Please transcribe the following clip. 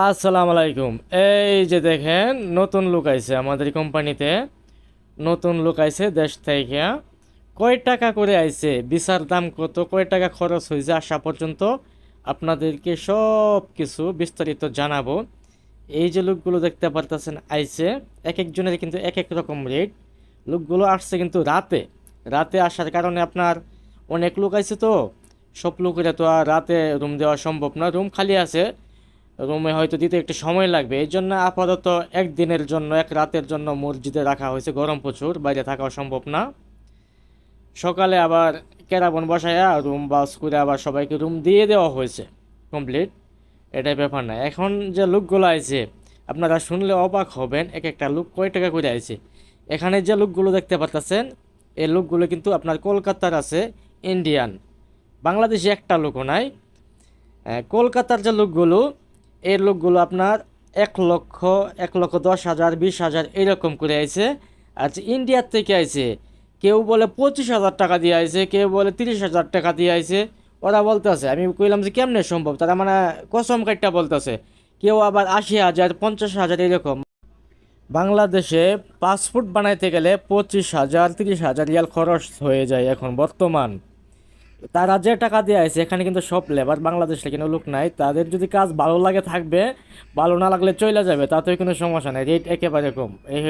আসসালামু আলাইকুম এই যে দেখেন, নতুন লোক আইছে আমাদের কোম্পানিতে। নতুন লোক আইছে দেশ থেকে। কয় টাকা করে আইছে? বিচার দাম কত? কয় টাকা খরচ হয়েছে আসা পর্যন্ত আপনাদেরকে সব কিছু বিস্তারিত জানাব। এই যে লোকগুলো দেখতে পারতেছেন, আইছে। এক একজনের কিন্তু এক এক রকম রেট। লোকগুলো আসছে কিন্তু রাতে। রাতে আসার কারণে আপনার অনেক লোক আইছে তো। সব লোকেরা তো আর রাতে রুম দেওয়া সম্ভব না। রুম খালি আছে। রুমে হয়তো দিতে একটু সময় লাগবে। এই জন্য আপাতত একদিনের জন্য, এক রাতের জন্য মসজিদে রাখা হয়েছে গরম প্রচুর, বাইরে থাকাও সম্ভব না। সকালে আবার কেরাবন বসায়া, রুম বাস করে আবার সবাইকে রুম দিয়ে দেওয়া হয়েছে, কমপ্লিট। এটাই ব্যাপার না। এখন যে লোকগুলো আছে আপনারা শুনলে অবাক হবেন, এক একটা লোক কয় টাকা করে আছে এখানে যে লোকগুলো দেখতে পারতেছেন, এই লোকগুলো কিন্তু আপনার কলকাতার আছে, ইন্ডিয়ান। বাংলাদেশে একটা লোকও নাই। কলকাতার যে লোকগুলো এই লোকগুলো আপনার এক লক্ষ এক লক্ষ দশ হাজার, বিশ হাজার এরকম করে আইছে। যে ইন্ডিয়ার থেকে আইছে। কেউ বলে পঁচিশ হাজার টাকা দিয়ে আইছে, কেউ বলে তিরিশ হাজার টাকা দিয়ে আইছে। ওরা বলতেছে, আমি কইলাম যে কেমনে সম্ভব? তারা মানে কসম কাটটা বলতেছে। কেউ আবার আশি হাজার, পঞ্চাশ হাজার এরকম। বাংলাদেশে পাসপোর্ট বানাইতে গেলে পঁচিশ হাজার, তিরিশ হাজার রিয়াল খরচ হয়ে যায় এখন বর্তমান। তারা যে টাকা দিয়ে আছে এখানে কিন্তু সব লেবার বাংলাদেশে কিন্তু লোক নাই। তাদের যদি কাজ ভালো লাগে থাকবে, ভালো না লাগলে চলে যাবে, তাতেও কোনো সমস্যা নেই। রেট একেবারে কম। এই